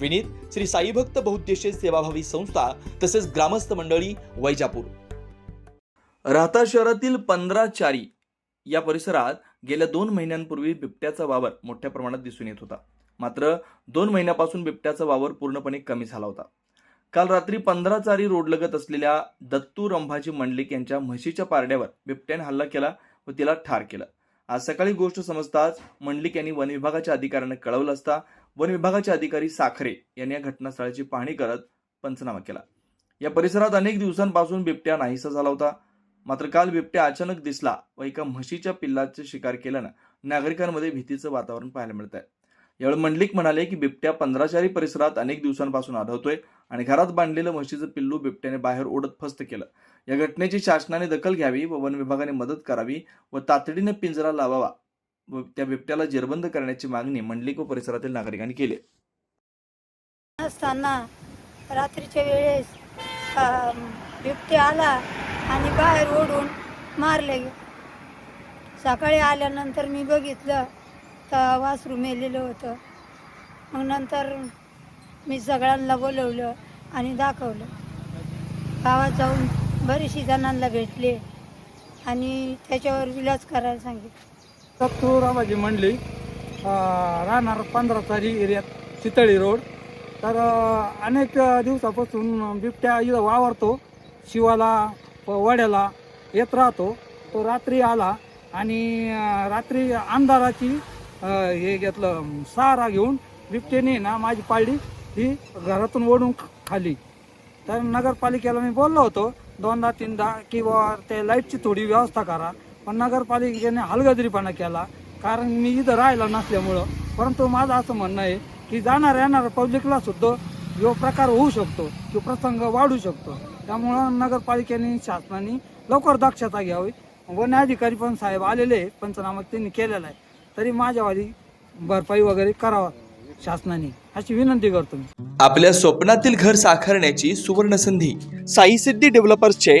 विनीत श्री साईभक्त बहुद्देशीय सेवाभावी संस्था तसेच ग्रामस्थ मंडळी वैजापूर. राहता शहरातील पंधरा चारी या परिसरात गेल्या दोन महिन्यांपूर्वी बिबट्याचा वावर मोठ्या प्रमाणात दिसून येत होता. मात्र दोन महिन्यापासून बिबट्याचा वावर पूर्णपणे कमी झाला होता. काल रात्री पंधरा चारी रोडलगत असलेल्या दत्तू रंभाजी मंडलिक यांच्या म्हशीच्या पारड्यावर बिबट्याने हल्ला केला व तिला ठार केलं. आज सकाळी गोष्ट समजताच मंडलिक यांनी वन विभागाच्या अधिकाऱ्यांना कळवलं असता वन विभागाचे अधिकारी साखरे यांनी या घटनास्थळाची पाहणी करत पंचनामा केला. या परिसरात अनेक दिवसांपासून बिबट्या नाहीसा झाला होता. मात्र काल बिबट्या अचानक दिसला व एका म्हशीच्या पिल्लाचे शिकार केल्यानं नागरिकांमध्ये भीतीचं वातावरण पाहायला मिळत आहे यावेळी मंडलिक म्हणाले की बिबट्या पंधराचारी परिसरात अनेक दिवसांपासून आढळतोय आणि घरात बांधलेलं म्हशीचं पिल्लू बिबट्याने बाहेर ओढत फस्त केलं. या घटनेची शासनाने दखल घ्यावी व वन विभागाने मदत करावी व तातडीने पिंजरा लावावा त्या बिबट्याला जेरबंद करण्याची मागणी मंडलिको परिसरातील नागरिकांनी केली. असताना रात्रीच्या वेळेस अ, बिबट्या आला आणि बाहेर ओढून मारले. सकाळी आल्यानंतर मी बघितलं तर वासरू मेलेलं होतं. मग नंतर मी सगळ्यांना बोलवलं आणि दाखवलं. गावात जाऊन बरीचशी जणांना भेटले आणि त्याच्यावर विलाज करायला सांगितलं. दत्तू मंडळी राहणार पंधरा तारी एरियात चितळी रोड. तर अनेक दिवसापासून बिबट्या इथं वावरतो शिवाला व वड्याला येत राहतो. तो रात्री आला आणि रात्री अंधाराची हे घेतलं सहारा घेऊन बिबट्याने ना माझी पाळली ही घरातून ओढून खाली. तर नगरपालिकेला मी बोललो होतो दोनदा तीनदा की ते लाईटची थोडी व्यवस्था करा. पण नगरपालिकेने हलगजरीपणा केला. कारण मी इथं राहिला नसल्यामुळं. परंतु माझं असं म्हणणं आहे की जाणार येणार पब्लिकला सुद्धा जो प्रकार होऊ शकतो तो प्रसंग वाढू शकतो. त्यामुळं नगरपालिकेने शासनाने लवकर दक्षता घ्यावी वन अधिकारी पण साहेब आलेले आहे, पंचनामा त्यांनी केलेला आहे. तरी माझ्यावाली भरपाई वगैरे करावा शासनाने अशी विनंती करतो मी. आपल्या स्वप्नातील घर साकारण्याची सुवर्ण संधी साई सिद्धी डेव्हलपर्सचे